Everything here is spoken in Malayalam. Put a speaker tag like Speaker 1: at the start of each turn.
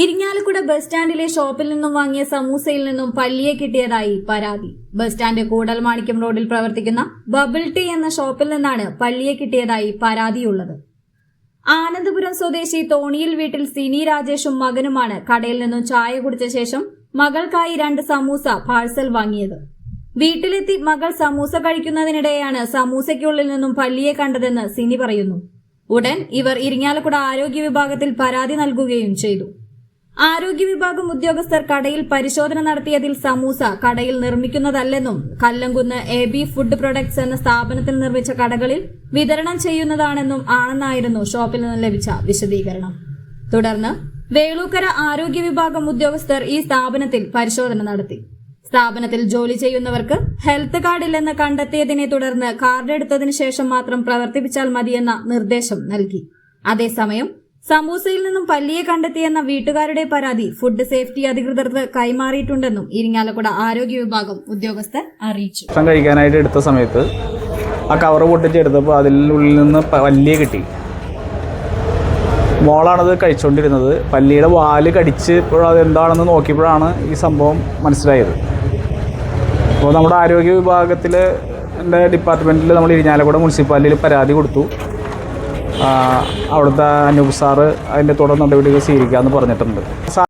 Speaker 1: ഇരിങ്ങാലക്കുട ബസ് സ്റ്റാൻഡിലെ ഷോപ്പിൽ നിന്നും വാങ്ങിയ സമൂസയിൽ നിന്നും പല്ലിയെ കിട്ടിയതായി പരാതി. ബസ് സ്റ്റാൻഡ് കൂടൽമാണിക്യം റോഡിൽ പ്രവർത്തിക്കുന്ന ബബിൾ ടീ എന്ന ഷോപ്പിൽ നിന്നാണ് പല്ലിയെ കിട്ടിയതായി പരാതിയുള്ളത്. ആനന്ദപുരം സ്വദേശി തോണിയിൽ വീട്ടിൽ സിനി രാജേഷും മകനുമാണ് കടയിൽ നിന്നും ചായ കുടിച്ച ശേഷം മകൾക്കായി രണ്ട് സമൂസ പാഴ്സൽ വാങ്ങിയത്. വീട്ടിലെത്തി മകൾ സമൂസ കഴിക്കുന്നതിനിടെയാണ് സമൂസയ്ക്കുള്ളിൽ നിന്നും പല്ലിയെ കണ്ടതെന്ന് സിനി പറയുന്നു. ഉടൻ ഇവർ ഇരിങ്ങാലക്കുട ആരോഗ്യ വിഭാഗത്തിൽ പരാതി നൽകുകയും ചെയ്തു. ആരോഗ്യ വിഭാഗം ഉദ്യോഗസ്ഥർ കടയിൽ പരിശോധന നടത്തിയതിൽ സമൂസ കടയിൽ നിർമ്മിക്കുന്നതല്ലെന്നും Kallamkunnu A B food products എന്ന സ്ഥാപനത്തിൽ നിർമ്മിച്ച കടകളിൽ വിതരണം ചെയ്യുന്നതാണെന്നും ആണെന്നായിരുന്നു ഷോപ്പിൽ നിന്ന് ലഭിച്ച വിശദീകരണം. തുടർന്ന് വേളൂക്കര ആരോഗ്യ വിഭാഗം ഉദ്യോഗസ്ഥർ ഈ സ്ഥാപനത്തിൽ പരിശോധന നടത്തി. സ്ഥാപനത്തിൽ ജോലി ചെയ്യുന്നവർക്ക് ഹെൽത്ത് കാർഡ് ഇല്ലെന്ന് കണ്ടെത്തിയതിനെ തുടർന്ന് കാർഡ് എടുത്തതിനു ശേഷം മാത്രം പ്രവർത്തിപ്പിച്ചാൽ മതിയെന്ന നിർദ്ദേശം നൽകി. അതേസമയം സമൂസയിൽ നിന്നും പല്ലിയെ കണ്ടെത്തിയെന്ന വീട്ടുകാരുടെ പരാതി ഫുഡ് സേഫ്റ്റി അധികൃതർക്ക് കൈമാറിയിട്ടുണ്ടെന്നും ഇരിങ്ങാലക്കുട ആരോഗ്യ വിഭാഗം ഉദ്യോഗസ്ഥർ അറിയിച്ചു.
Speaker 2: ഭക്ഷണം കഴിക്കാനായിട്ട് എടുത്ത സമയത്ത് ആ കവർ പൊട്ടിച്ചെടുത്തപ്പോൾ അതിനുള്ളിൽ നിന്ന് പല്ലിയെ കിട്ടി. മോളാണത് കഴിച്ചുകൊണ്ടിരുന്നത് പല്ലിയുടെ വാൽ കടിച്ച് അത് എന്താണെന്ന് നോക്കിയപ്പോഴാണ് ഈ സംഭവം മനസ്സിലായത്. അപ്പോൾ നമ്മുടെ ആരോഗ്യ വിഭാഗത്തിൽ ഡിപ്പാർട്ട്മെന്റിൽ നമ്മൾ ഇരിഞ്ഞാലക്കുട മുനിസിപ്പാലിറ്റിയിൽ പരാതി കൊടുത്തു. അവിടുത്തെ അനൂപ് സാറ് അതിന്റെ തുടർ നടപടികൾ സ്വീകരിക്കാമെന്ന് പറഞ്ഞിട്ടുണ്ട്.